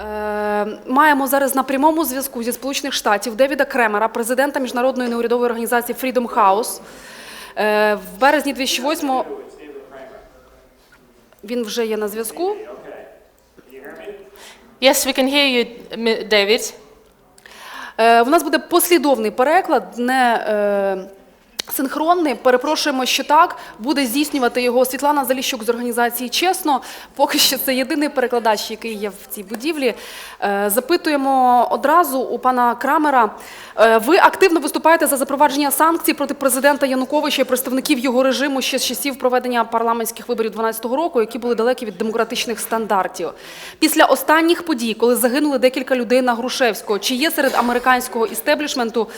Е, Маємо зараз на прямому зв'язку зі Сполучених Штатів Девіда Кремера, президента міжнародної неурядової організації Freedom House. Е, В березні 2008 він вже є на зв'язку. Yes, we can hear you, David. Е, У нас буде послідовний переклад, не синхронний. Перепрошуємо, що так. Буде здійснювати його Світлана Заліщук з організації Чесно. Поки що це єдиний перекладач, який є в цій будівлі. Е, запитуємо одразу у пана Крамера. Е, ви активно виступаєте за запровадження санкцій проти президента Януковича і представників його режиму ще з часів проведення парламентських виборів 2012 року, які були далекі від демократичних стандартів. Після останніх подій, коли загинули декілька людей на Грушевського, чи є серед американського істеблішменту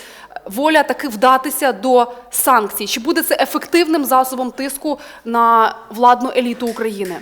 воля таки вдатися до санкцій? Чи буде це ефективним засобом тиску на владну еліту України?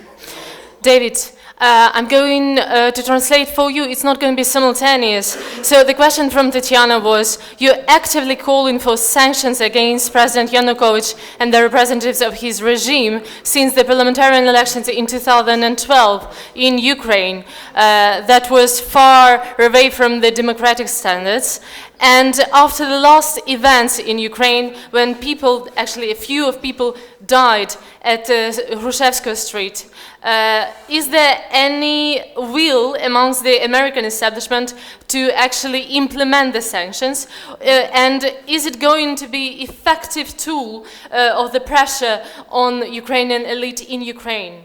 David, uh, I'm going uh, to translate for you. It's not going to be simultaneous. So the question from Tatiana was, you're actively calling for sanctions against President Yanukovych and the representatives of his regime since the parliamentarian elections in 2012 in Ukraine. Uh, that was far away from the democratic standards. And after the last events in Ukraine, when people, actually a few of people died at uh, Street, uh, is there any will amongst the American establishment to actually implement the sanctions? Uh, and is it going to be effective tool uh, of the pressure on Ukrainian elite in Ukraine?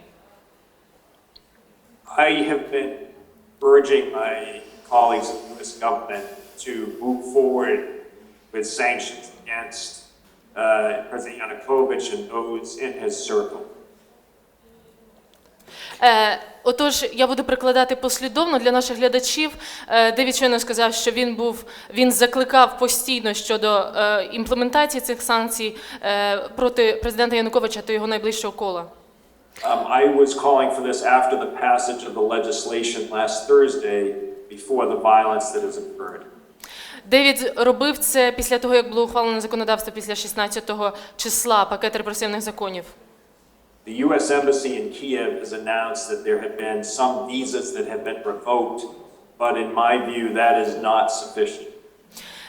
I have been urging my colleagues in the U.S. government to move forward with sanctions against uh, President Yanukovych and those in his circle. Е, отож, я буду прикладати послідовно для наших глядачів. Е, Девід щойно сказав, що він був він закликав постійно щодо е, імплементації цих санкцій е, проти президента Януковича та його найближчого кола. Um, I was calling for this after the passage of the legislation last Thursday before the violence that has occurred. Девід робив це після того, як було ухвалено законодавство після 16 числа пакет репресивних законів. The U.S. Embassy in Kiev has announced that there have been some visas that have been revoked, but in my view, that is not sufficient.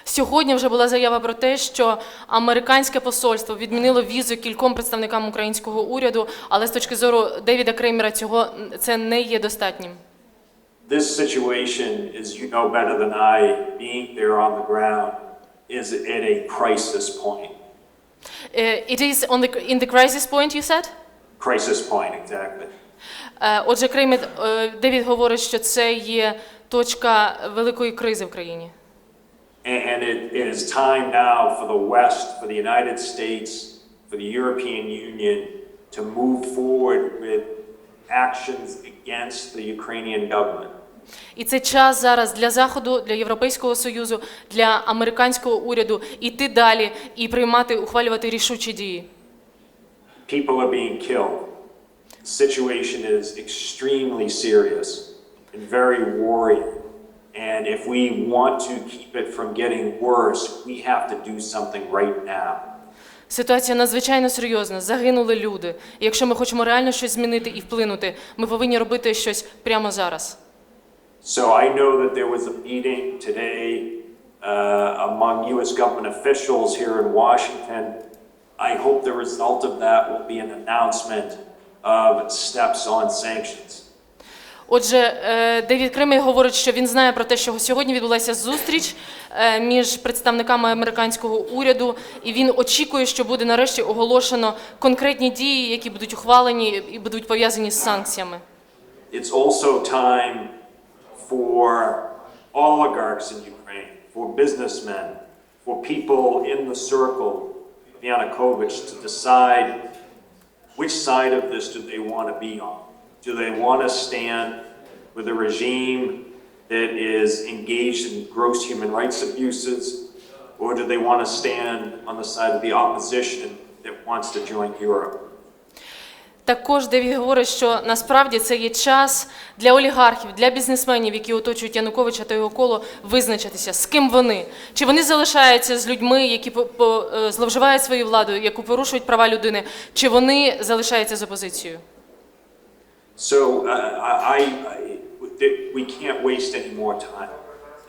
Сьогодні вже була заява про те, що американське посольство відмінило візу кільком представникам українського уряду, але з точки зору Девіда Креймера цього це не є достатнім. This situation, as you know better than I, being there on the ground, is at a crisis point. Е, It is on the, in the crisis point, you said? Crisis point, exactly. Е, Отже, Креймер, е, Девід говорить, що це є точка великої кризи в країні. And, and it, it is time now for the West, for the United States, for the European Union to move forward with actions against the Ukrainian government. І це час зараз для Заходу, для Європейського Союзу, для американського уряду іти далі і приймати, ухвалювати рішучі дії. People are being killed. The situation is extremely serious and very worrying. And if we want to keep it from getting worse, we have to do something right now. Ситуація надзвичайно серйозна. Загинули люди. І якщо ми хочемо реально щось змінити і вплинути, ми повинні робити щось прямо зараз. So I know that there was a meeting today uh, among U.S. government officials here in Washington. I hope the result of that will be an announcement of steps on sanctions. Отже, е, Девід Кремей говорить, що він знає про те, що сьогодні відбулася зустріч е, між представниками американського уряду, і він очікує, що буде нарешті оголошено конкретні дії, які будуть ухвалені і будуть пов'язані з санкціями. It's also time for oligarchs in Ukraine, for businessmen, for people in the circle of Yanukovych to decide which side of this do they want to be on. Do they want to stand with a regime that is engaged in gross human rights abuses, or do they want to stand on the side of the opposition that wants to join Europe? Також Девід говорить, що насправді це є час для олігархів, для бізнесменів, які оточують Януковича та його коло, визначитися, з ким вони. Чи вони залишаються з людьми, які е, зловживають своєю владою, які порушують права людини, чи вони залишаються з опозицією? So uh, I, I, we can't waste any more time.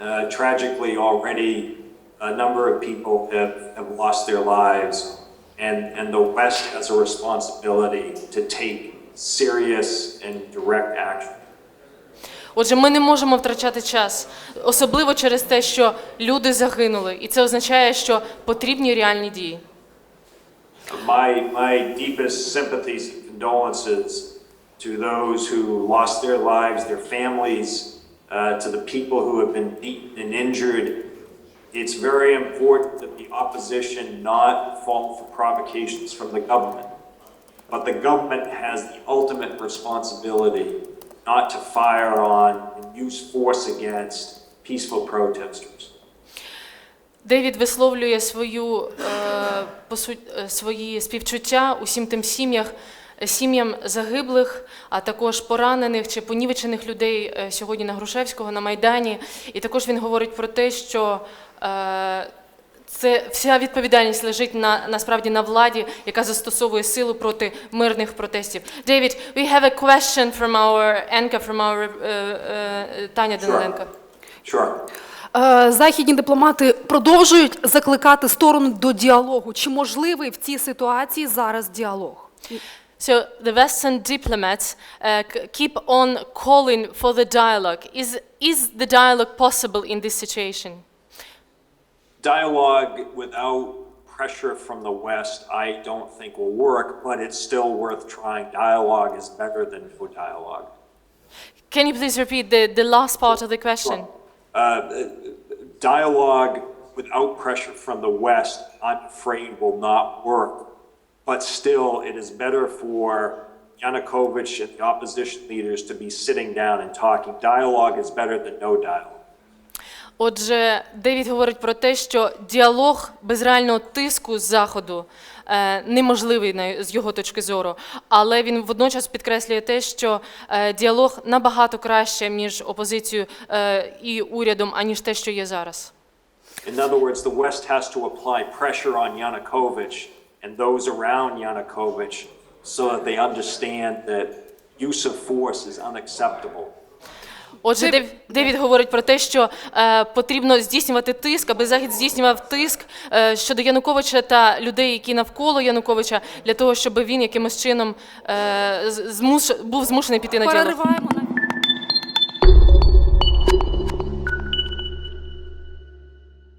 Uh, tragically, already, a number of people have, have lost their lives, and, and the West has a responsibility to take serious and direct action. Отже, ми не можемо втрачати час, особливо через те, що люди загинули, і це означає, що потрібні реальні дії. My, my deepest sympathies and condolences to those who lost their lives, their families, uh, to the people who have been beaten and injured. It's very important that the opposition not fall for provocations from the government. But the government has the ultimate responsibility not to fire on and use force against peaceful protesters. Девід висловлює свою, е, по суть, е, свої співчуття усім тим сім'ях, сім'ям загиблих, а також поранених чи понівечених людей е, сьогодні на Грушевського, на Майдані. І також він говорить про те, що е, це вся відповідальність лежить на насправді на владі, яка застосовує силу проти мирних протестів. David, we have a question from our anchor, from our uh, uh, Таня Даниленко. Sure. Е, Західні дипломати продовжують закликати сторону до діалогу. Чи можливий в цій ситуації зараз діалог? So the Western diplomats uh, keep on calling for the dialogue. Is, is the dialogue possible in this situation? Dialogue without pressure from the West, I don't think will work, but it's still worth trying. Dialogue is better than no dialogue. Can you please repeat the, the last part of the question? Uh, dialogue without pressure from the West, I'm afraid, will not work. But still, it is better for Yanukovych and the opposition leaders to be sitting down and talking. Dialogue is better than no dialogue. Отже, Девід говорить про те, що діалог без реального тиску з заходу е, неможливий з його точки зору, але він водночас підкреслює те, що е, діалог набагато краще між опозицією е, і урядом, аніж те, що є зараз. In other words, the West has to apply pressure on Yanukovych and those around Yanukovych so that they understand that use of force is unacceptable. Отже, Дев- Дев- Девід говорить про те, що е, потрібно здійснювати тиск, аби Захід здійснював тиск е, щодо Януковича та людей, які навколо Януковича, для того, щоб він якимось чином е, змуш... був змушений піти на діалог. Перериваємо на